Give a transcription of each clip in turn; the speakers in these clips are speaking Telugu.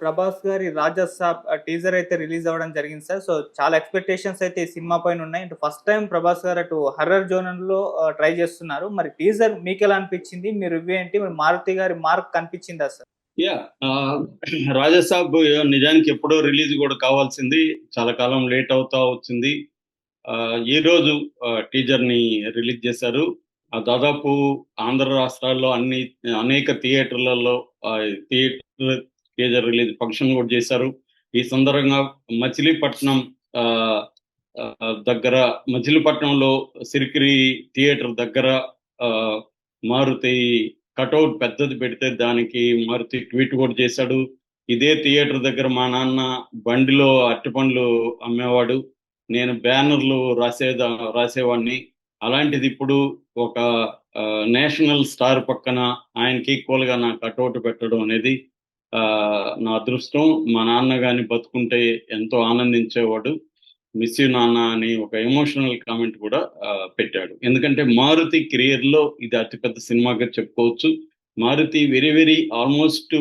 ప్రభాస్ గారి రాజా సాబ్ టీజర్ అయితే రిలీజ్ అవ్వడం జరిగింది సార్. సో చాలా ఎక్స్పెక్టేషన్స్ అయితే ఈ సినిమా పైన ఉన్నాయి. అంటే ఫస్ట్ టైం ప్రభాస్ గారు అటు హర్రర్ జోనర్లో ట్రై చేస్తున్నారు. మరి టీజర్ మీకు ఎలా అనిపించింది? మీ రివ్యూ ఏంటి? మరి మారుతి గారి మార్క్ కనిపించిందా సార్? యా రాజాసాబ్ నిజానికి ఎప్పుడో రిలీజ్ కూడా కావాల్సింది. చాలా కాలం లేట్ అవుతా వచ్చింది. ఆ, ఈ రోజు టీజర్ని రిలీజ్ చేశారు. ఆ, దాదాపు ఆంధ్ర రాష్ట్రాల్లో అన్ని అనేక థియేటర్లలో థియేటర్ టీజర్ రిలీజ్ ఫంక్షన్ కూడా చేశారు. ఈ సందర్భంగా మచిలీపట్నం ఆ, దగ్గర మచిలీపట్నంలో సిరికిరి థియేటర్ దగ్గర ఆ, మారుతి కటౌట్ పెద్దది పెడితే దానికి మారుతి ట్వీట్ కూడా చేశాడు. ఇదే థియేటర్ దగ్గర మా నాన్న బండిలో అరటిపండ్లు అమ్మేవాడు. నేను బ్యానర్లు రాసేదా రాసేవాడిని. అలాంటిది ఇప్పుడు ఒక నేషనల్ స్టార్ పక్కన ఆయనకి ఈక్వల్గా నా కటౌట్ పెట్టడం అనేది నా అదృష్టం మా నాన్న గాని బతుకుంటే ఎంతో ఆనందించేవాడు. మిస్ యూ నాన్న అని ఒక ఎమోషనల్ కామెంట్ కూడా పెట్టాడు. ఎందుకంటే మారుతి కెరియర్లో ఇది అతిపెద్ద సినిమాగా చెప్పుకోవచ్చు. Maruthi very very almost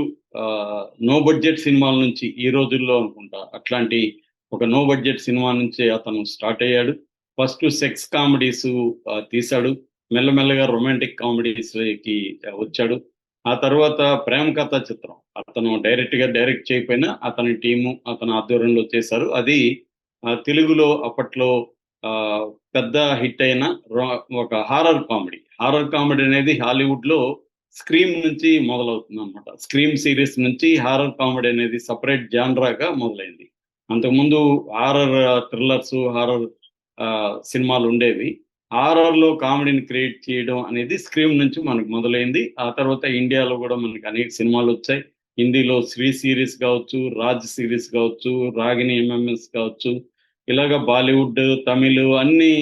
no budget సినిమాల నుంచి ఈ రోజుల్లో అనుకుంటా. అట్లాంటి ఒక నో బడ్జెట్ సినిమా నుంచి అతను స్టార్ట్ అయ్యాడు. ఫస్ట్ సెక్స్ కామెడీస్ తీశాడు. మెల్లమెల్లగా రొమాంటిక్ కామెడీస్కి వచ్చాడు. ఆ తర్వాత ప్రేమ కథ చిత్రం. అతను డైరెక్ట్గా డైరెక్ట్ చేయకపోయినా అతని టీము అతని ఆధ్వర్యంలో చేశారు. అది తెలుగులో అప్పట్లో పెద్ద హిట్ అయిన ఒక హారర్ కామెడీ హారర్ కామెడీ అనేది హాలీవుడ్లో స్క్రీమ్ నుంచి మొదలవుతుంది అనమాట స్క్రీమ్ సిరీస్ నుంచి హారర్ కామెడీ అనేది సపరేట్ జాన్రాగా మొదలైంది. అంతకుముందు హారర్ థ్రిల్లర్స్ హారర్ సినిమాలు ఉండేవి. హారర్లో కామెడీని క్రియేట్ చేయడం అనేది స్క్రీమ్ నుంచి మనకు మొదలైంది. ఆ తర్వాత ఇండియాలో కూడా మనకి అనేక సినిమాలు వచ్చాయి. హిందీలో శ్రీ సిరీస్ కావచ్చు రాజ్ సిరీస్ కావచ్చు రాగిణి ఎంఎంఎస్ కావచ్చు ఇలాగ బాలీవుడ్ తమిళ్ అన్ని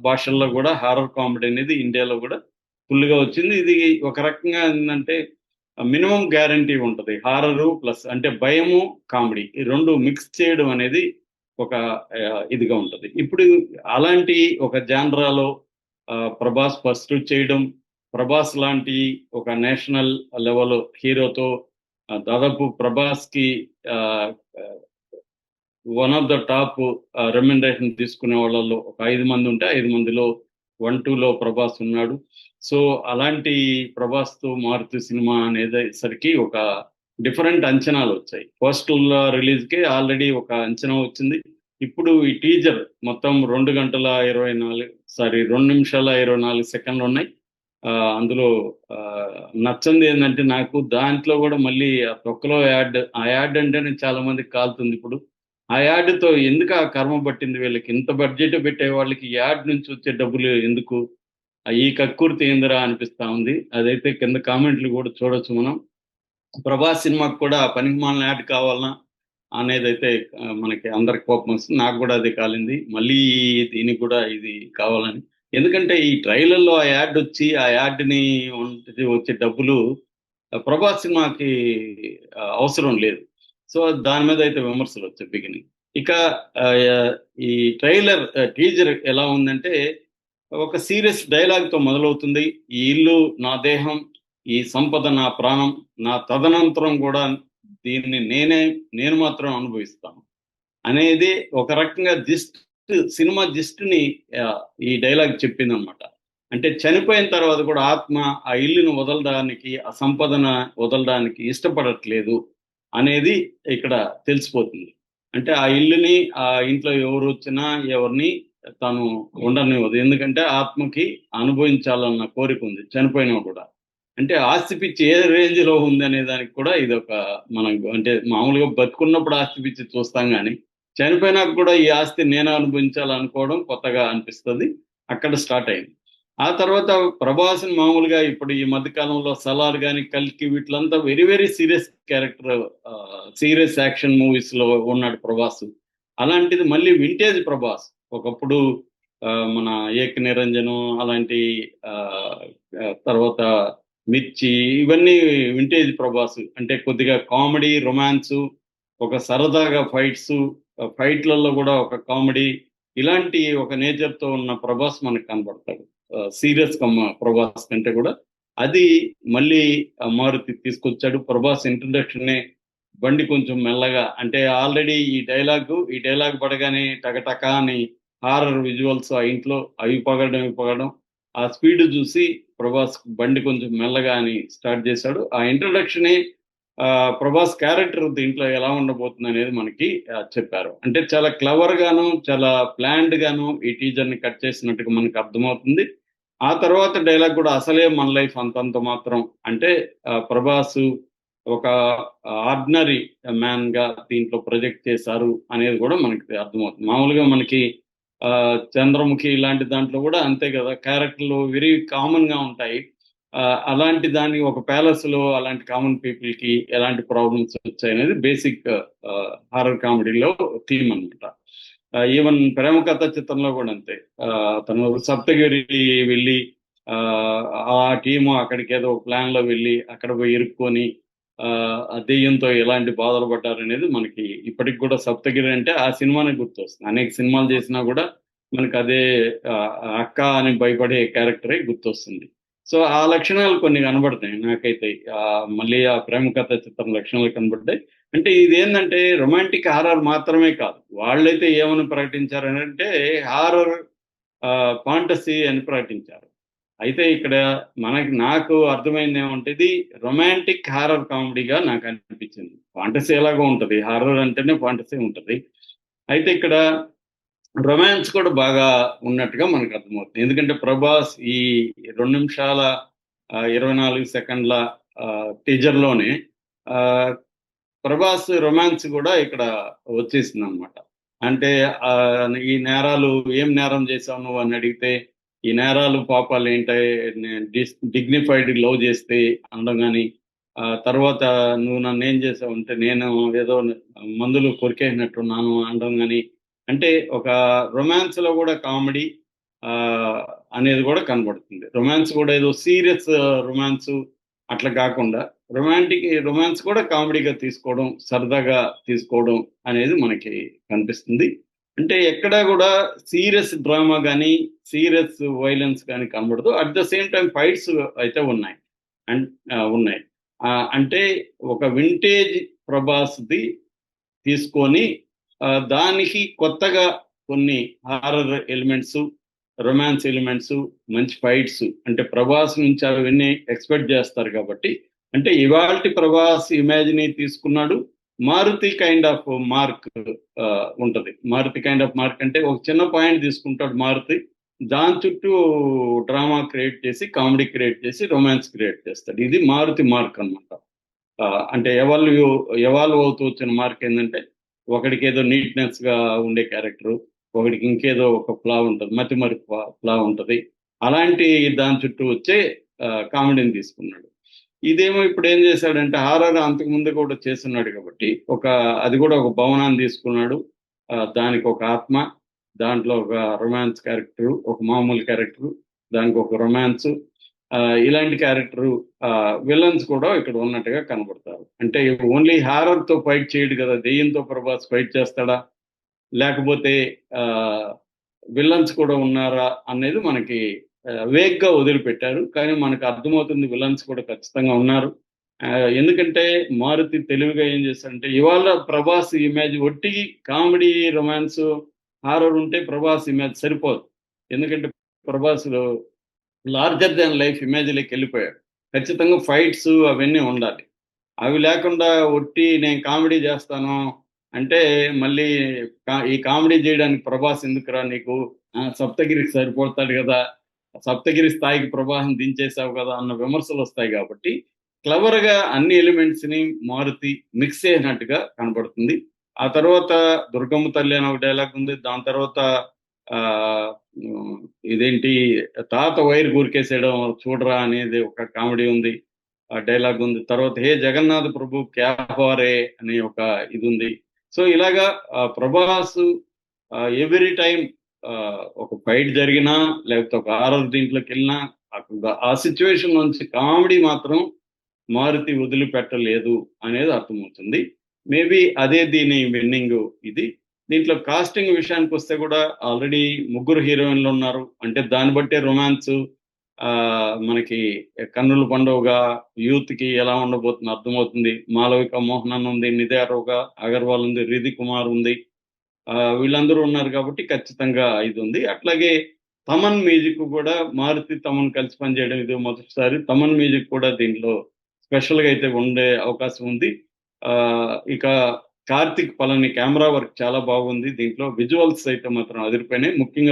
భాషల్లో కూడా హారర్ కామెడీ అనేది ఇండియాలో కూడా ఫుల్గా వచ్చింది. ఇది ఒక రకంగా ఏంటంటే మినిమం గ్యారంటీ ఉంటది. హారరు ప్లస్ అంటే భయము కామెడీ ఈ రెండు మిక్స్ చేయడం అనేది ఒక ఇదిగా ఉంటది. ఇప్పుడు అలాంటి ఒక జాన్రాలో ఆ, ప్రభాస్ ఫస్ట్ చేయడం ప్రభాస్ లాంటి ఒక నేషనల్ లెవెల్ హీరోతో దాదాపు ప్రభాస్కి one of the top remuneration తీసుకునే వాళ్ళలో ఒక ఐదు మంది ఉంటే ఐదు మందిలో వన్ టూలో ప్రభాస్ ఉన్నాడు. సో అలాంటి ప్రభాస్తో మారుతి సినిమా అనేసరికి ఒక డిఫరెంట్ అంచనాలు వచ్చాయి. ఫస్ట్ రిలీజ్కి ఆల్రెడీ ఒక అంచనా వచ్చింది. ఇప్పుడు ఈ టీజర్ మొత్తం రెండు గంటల ఇరవై నాలుగు సారీ రెండు నిమిషాల ఇరవై నాలుగు సెకండ్లు ఉన్నాయి అందులో ఆ, నచ్చంది ఏంటంటే నాకు దాంట్లో కూడా మళ్ళీ ఆ తొక్కలో యాడ్ ఆ యాడ్ అంటేనే చాలా మందికి కాలుతుంది ఇప్పుడు. ఆ యాడ్తో ఎందుకు ఆ కర్మ పట్టింది వీళ్ళకి? ఇంత బడ్జెట్ పెట్టే వాళ్ళకి యాడ్ నుంచి వచ్చే డబ్బులు ఎందుకు? ఈ కక్కుర్తి ఏందిరా అనిపిస్తా ఉంది. అదైతే కింద కామెంట్లు కూడా చూడొచ్చు మనం. ప్రభాస్ సినిమాకి కూడా పనికిమాలిన యాడ్ కావాలన్నా అనేది అయితే మనకి అందరికి కోపం వస్తుంది. నాకు కూడా అది కాలింది. మళ్ళీ దీనికి కూడా ఇది కావాలని ఎందుకంటే ఈ ట్రైలర్లో ఆ యాడ్ వచ్చి ఆ యాడ్ని వచ్చే డబ్బులు ప్రభాస్ సినిమాకి అవసరం లేదు. సో దాని మీద అయితే విమర్శలు వచ్చాయి బిగినింగ్ ఇక ఈ ట్రైలర్ టీజర్ ఎలా ఉందంటే ఒక సీరియస్ డైలాగ్తో మొదలవుతుంది. ఈ ఇల్లు నా దేహం ఈ సంపద నా ప్రాణం నా తదనంతరం కూడా దీన్ని నేనే నేను మాత్రం అనుభవిస్తాను. అనేది ఒక రకంగా సినిమా జిస్ట్ని ఈ డైలాగ్ చెప్పింది అనమాట అంటే చనిపోయిన తర్వాత కూడా ఆత్మ ఆ ఇల్లును వదలడానికి ఆ సంపదన వదలడానికి ఇష్టపడట్లేదు అనేది ఇక్కడ తెలిసిపోతుంది. అంటే ఆ ఇల్లుని ఆ ఇంట్లో ఎవరు వచ్చినా ఎవరిని తాను ఉండనివ్వదు. ఎందుకంటే ఆత్మకి అనుభవించాలన్న కోరిక ఉంది చనిపోయినా కూడా. అంటే ఆస్తి పిచ్చి ఏ రేంజ్లో ఉంది అనే దానికి కూడా ఇది ఒక మనం అంటే మామూలుగా బతుకున్నప్పుడు ఆస్తి పిచ్చి చూస్తాం కానీ చనిపోయినాక కూడా ఈ ఆస్తి నేను అనుభవించాలనుకోవడం కొత్తగా అనిపిస్తుంది. అక్కడ స్టార్ట్ అయింది. ఆ తర్వాత ప్రభాస్ని మామూలుగా ఇప్పుడు ఈ మధ్యకాలంలో సలార్ కానీ కల్కి వీటిలంతా very very serious character serious action మూవీస్లో ఉన్నాడు ప్రభాస్. అలాంటిది మళ్ళీ వింటేజ్ ప్రభాస్. ఒకప్పుడు మన ఏక నిరంజనం అలాంటి తర్వాత మిర్చి ఇవన్నీ వింటేజ్ ప్రభాస్. అంటే కొద్దిగా కామెడీ రొమాన్స్ ఒక సరదాగా ఫైట్స్ ఫైట్లలో కూడా ఒక కామెడీ ఇలాంటి ఒక నేచర్తో ఉన్న ప్రభాస్ మనకు కనబడతాడు. సీరియస్ ప్రభాస్ కంటే కూడా. అది మళ్ళీ మారుతి తీసుకొచ్చాడు. ప్రభాస్ ఇంట్రడక్షన్ బండి కొంచెం మెల్లగా అంటే ఆల్రెడీ ఈ డైలాగ్ ఈ డైలాగ్ పడగానే టకటక అని హారర్ విజువల్స్ ఆ ఇంట్లో అవి పగడం ఇవి పగడం ఆ స్పీడ్ చూసి ప్రభాస్ బండి కొంచెం మెల్లగా అని స్టార్ట్ చేశాడు. ఆ ఇంట్రడక్షనే ప్రభాస్ క్యారెక్టర్ దీంట్లో ఎలా ఉండబోతుంది అనేది మనకి చెప్పారు. అంటే చాలా క్లవర్ గాను చాలా ప్లాన్డ్ గాను ఈ టీజర్ని కట్ చేసినట్టుగా మనకి అర్థమవుతుంది. ఆ తర్వాత డైలాగ్ కూడా అసలే మన లైఫ్ అంతంత మాత్రం అంటే ఆ, ప్రభాస్ ఒక ఆర్డినరీ మ్యాన్గా దీంట్లో ప్రొజెక్ట్ చేశారు అనేది కూడా మనకి అర్థమవుతుంది. మామూలుగా మనకి ఆ, చంద్రముఖి ఇలాంటి దాంట్లో కూడా అంతే కదా క్యారెక్టర్లు వెరీ కామన్గా ఉంటాయి. అలాంటి దాన్ని ఒక ప్యాలెస్లో అలాంటి కామన్ పీపుల్కి ఎలాంటి ప్రాబ్లమ్స్ వచ్చాయి అనేది బేసిక్ హారర్ కామెడీలో థీమ్ అనమాట ఈవెన్ ప్రేమ కథ చిత్రంలో కూడా అంతే. తను సప్తగిరి వెళ్ళి ఆ, టీము అక్కడికి ఏదో ప్లాన్లో వెళ్ళి అక్కడ పోయి ఇరుక్కొని ఆ దెయ్యంతో ఎలాంటి బాధలు పడ్డారు అనేది మనకి ఇప్పటికి కూడా సప్తగిరి అంటే ఆ సినిమానే గుర్తొస్తుంది. అనేక సినిమాలు చేసినా కూడా మనకి అదే అక్క అని భయపడే క్యారెక్టరే గుర్తొస్తుంది. సో ఆ లక్షణాలు కొన్ని కనబడతాయి నాకైతే. ఆ మళ్ళీ ఆ ప్రేమ కథ చిత్రం లక్షణాలు కనబడ్డాయి. అంటే ఇది ఏంటంటే రొమాంటిక్ హారర్ మాత్రమే కాదు. వాళ్ళైతే ఏమని అని అంటే హారర్ ఫాంటసీ అని ప్రకటించారు. అయితే ఇక్కడ మనకి నాకు అర్థమైంది ఏమంటే ఇది రొమాంటిక్ హారర్ కామెడీగా నాకు అనిపించింది. ఫాంటసీ ఎలాగో ఉంటుంది. హారర్ అంటేనే ఫాంటసీ ఉంటుంది. అయితే ఇక్కడ రొమాన్స్ కూడా బాగా ఉన్నట్టుగా మనకు అర్థమవుతుంది. ఎందుకంటే ప్రభాస్ ఈ రెండు నిమిషాల ఇరవై నాలుగు సెకండ్ల టీజర్లోనే ఆ, ప్రభాస్ రొమాన్స్ కూడా ఇక్కడ వచ్చేసింది అనమాట అంటే ఈ నేరాలు ఏం నేరం చేసావు నువ్వు అని అడిగితే ఈ నేరాలు పాపాలు ఏంటో డిగ్నిఫైడ్ లవ్ చేస్తే అనడం కానీ ఆ తర్వాత నువ్వు నన్ను ఏం చేసావు అంటే నేను ఏదో మందులు కొరికేసినట్టున్నాను అనడం కానీ అంటే ఒక రొమాన్స్లో కూడా కామెడీ అనేది కూడా కనబడుతుంది. రొమాన్స్ కూడా ఏదో సీరియస్ రొమాన్స్ అట్లా కాకుండా రొమాంటిక్ రొమాన్స్ కూడా కామెడీగా తీసుకోవడం సరదాగా తీసుకోవడం అనేది మనకి కనిపిస్తుంది. అంటే ఎక్కడా కూడా సీరియస్ డ్రామా కానీ సీరియస్ వైలెన్స్ కానీ కనబడదు. At the same time fights అయితే ఉన్నాయి. అండ్ ఉన్నాయి. అంటే ఒక వింటేజ్ ప్రభాస్ది తీసుకొని దానికి కొత్తగా కొన్ని హారర్ ఎలిమెంట్స్ రొమాన్స్ ఎలిమెంట్స్ మంచి ఫైట్స్ అంటే ప్రభాస్ నుంచి అవన్నీ ఎక్స్పెక్ట్ చేస్తారు కాబట్టి అంటే ఇవాల్టి ప్రభాస్ ఇమాజిని తీసుకున్నాడు మారుతి కైండ్ ఆఫ్ మార్క్ ఉంటది. మారుతి కైండ్ ఆఫ్ మార్క్ అంటే ఒక చిన్న పాయింట్ తీసుకుంటాడు మారుతి దాని చుట్టూ డ్రామా క్రియేట్ చేసి కామెడీ క్రియేట్ చేసి రొమాన్స్ క్రియేట్ చేస్తాడు. ఇది మారుతి మార్క్ అనమాట అంటే ఎవాల్వ్ ఎవాల్వ్ అవుతూ వచ్చిన మార్క్ ఏంటంటే ఒకడికి ఏదో నీట్నెస్గా ఉండే క్యారెక్టర్ ఒకడికి ఇంకేదో ఒక ఫ్లా ఉంటుంది మతి మరి ఫ్లా ఉంటుంది. అలాంటి దాని చుట్టూ వచ్చే కామెడీని తీసుకున్నాడు. ఇదేమో ఇప్పుడు ఏం చేశాడంటే హారర్ అంతకు ముందు కూడా చేస్తున్నాడు కాబట్టి ఒక అది కూడా ఒక భవనాన్ని తీసుకున్నాడు. దానికి ఒక ఆత్మ దాంట్లో ఒక రొమాన్స్ క్యారెక్టర్ ఒక మామూలు క్యారెక్టర్ దానికి ఒక రొమాన్స్ ఇలాంటి క్యారెక్టర్ విలన్స్ కూడా ఇక్కడ ఉన్నట్టుగా కనబడతారు. అంటే ఓన్లీ హారర్తో ఫైట్ చేయడు కదా దెయ్యంతో ప్రభాస్ ఫైట్ చేస్తాడా? లేకపోతే విలన్స్ కూడా ఉన్నారా అనేది మనకి వేగ్గా వదిలిపెట్టారు. కానీ మనకు అర్థమవుతుంది విలన్స్ కూడా ఖచ్చితంగా ఉన్నారు. ఎందుకంటే మారుతి తెలివిగా ఏం చేస్తారంటే ఇవాళ ప్రభాస్ ఇమేజ్ ఒట్టి కామెడీ రొమాన్స్ హారర్ ఉంటే ప్రభాస్ ఇమేజ్ సరిపోదు. ఎందుకంటే ప్రభాస్ లార్జర్ దాన్ లైఫ్ ఇమేజ్లోకి వెళ్ళిపోయాడు. ఖచ్చితంగా ఫైట్స్ అవన్నీ ఉండాలి. అవి లేకుండా ఒట్టి నేను కామెడీ చేస్తాను అంటే మళ్ళీ ఈ కామెడీ చేయడానికి ప్రభాస్ ఎందుకురా నీకు? ఆ, సప్తగిరికి సరిపోతాడు కదా. సప్తగిరి స్థాయికి ప్రభాసం దించేసావు కదా అన్న విమర్శలు వస్తాయి కాబట్టి క్లవర్గా అన్ని ఎలిమెంట్స్ని మారుతి మిక్స్ చేసినట్టుగా కనబడుతుంది ఆ తర్వాత దుర్గమ్మ తల్లి అని ఒక డైలాగ్ ఉంది. దాని తర్వాత ఇదేంటి తాత వైర్ గురికేసేయడం చూడరా అనేది ఒక కామెడీ ఉంది. ఆ డైలాగ్ ఉంది. తర్వాత హే జగన్నాథ్ ప్రభు క్యాఫారే అనే ఒక ఇది ఉంది. సో ఇలాగా ప్రభాస్ ఎవ్రీ టైం ఒక ఫైట్ జరిగినా లేకపోతే ఒక ఆరర్ దీంట్లోకి వెళ్ళినా ఆ- ఆ సిచ్యువేషన్ నుంచి కామెడీ మాత్రం మారుతి వదిలిపెట్టలేదు అనేది అర్థమవుతుంది. మేబీ అదే దీని విన్నింగ్ ఇది. దీంట్లో కాస్టింగ్ విషయానికి వస్తే కూడా ఆల్రెడీ ముగ్గురు హీరోయిన్లు ఉన్నారు. అంటే దాన్ని బట్టే రొమాన్స్ ఆ మనకి కన్నుల పండుగగా యూత్కి ఎలా ఉండబోతుంది అర్థమవుతుంది. మాలవిక మోహనన్ ఉంది నిదారోగా అగర్వాల్ ఉంది రిధి కుమార్ ఉంది. ఆ వీళ్ళందరూ ఉన్నారు కాబట్టి ఖచ్చితంగా ఇది ఉంది. అట్లాగే తమన్ మ్యూజిక్ కూడా మారుతి తమన్ కలిసి పనిచేయడం ఇది మొదటిసారి. తమన్ మ్యూజిక్ కూడా దీంట్లో స్పెషల్గా అయితే ఉండే అవకాశం ఉంది. ఆ ఇక కార్తిక్ పళని కెమెరా వర్క్ చాలా బాగుంది. దీంట్లో విజువల్స్ అయితే మాత్రం అదిరిపోయినాయి. ముఖ్యంగా